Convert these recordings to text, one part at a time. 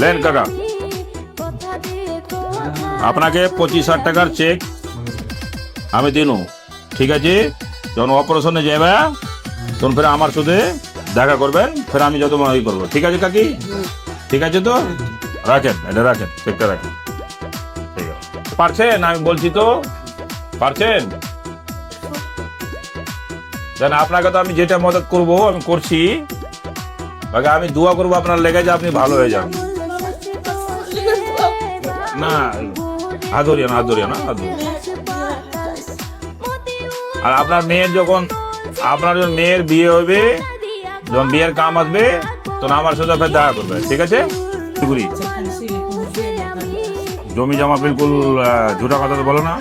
Lane আপনাকে পঁচিশ হাজার টাকার চেক আমি দিনু। ঠিক আছে? যখন অপারেশনে যাবে তখন ফের আমার সাথে দেখা করবেন, ফের আমি যত ই করব। ঠিক আছে কাকি? ঠিক আছে তো? রাখেন, এটা রাখেন চেকটা রাখেন। পারছেন? আমি বলছি তো। পারছেন? দেন, আপনাকে তো আমি যেটা মদত করব, আমি করছি। বাকি আমি দোয়া করব আপনার লেগে যে আপনি ভালো হয়ে যান। না আদরিয়া না আদরিয়া না আদরিয়া আর আপনার মেয়ের যখন, আপনার যখন মেয়ের বিয়ে হবে, যখন বিয়ের কাম আসবে, তখন আমার সাথে দেখা করবে, ঠিক আছে? জমি জমা বিলকুল ঝুটা কথা তো বলো না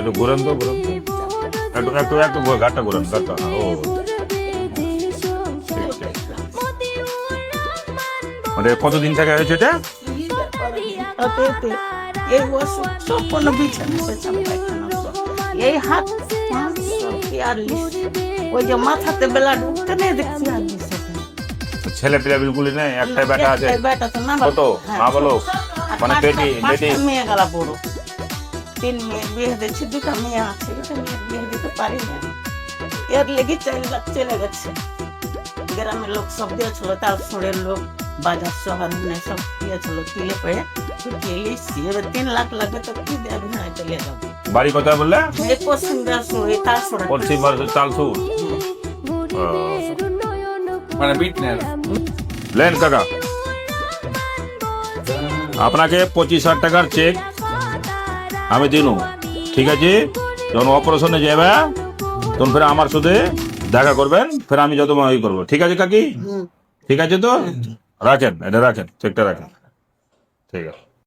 একটু ঘুরেন তো। একটু একটু একটু ঘাটটা ঘুরেন ঘাটটা ও মানে কতদিন থেকে হয়েছে এটা? এই ওষুধ সব কোনো বিছানা পেছানা পায়খানা সব। এই হাত ওই যে মাথাতে বেলা ঢুকতে নেই দেখছি আর ছেলে পেলে বিলকুলই নেই একটাই বেটা আছে। কত? মা বলো। মানে বেটি বেটি মেয়ে গেলা বড়। তিন মেয়ে বিয়ে দিচ্ছি দুটা মেয়ে আছে। মেয়ে বিয়ে দিতে পারি না এর লেগে চার লাখ চলে গেছে। গ্রামের লোক সব দিয়েছিল তার সুরের লোক। শহর মানে সব দিয়েছিল তুলে পেয়ে তুলে এসছি এবার তিন লাখ লাগে তো কি দেবে না চলে যাবে। বাড়ি কোথায় বললে? এই পশ্চিম সুরে তার সুরে। পশ্চিম চালসুর মানে বিট নেন। লেন কাকা আপনাকে পঁচিশ হাজার টাকার চেক আমি দিনু ঠিক আছে? যখন অপারেশনে যাবে তখন ফের আমার সাথে দেখা করবেন ফের আমি যত ই করব। ঠিক আছে কাকি? ঠিক আছে তো? রাখেন এটা রাখেন চেকটা রাখেন ঠিক আছে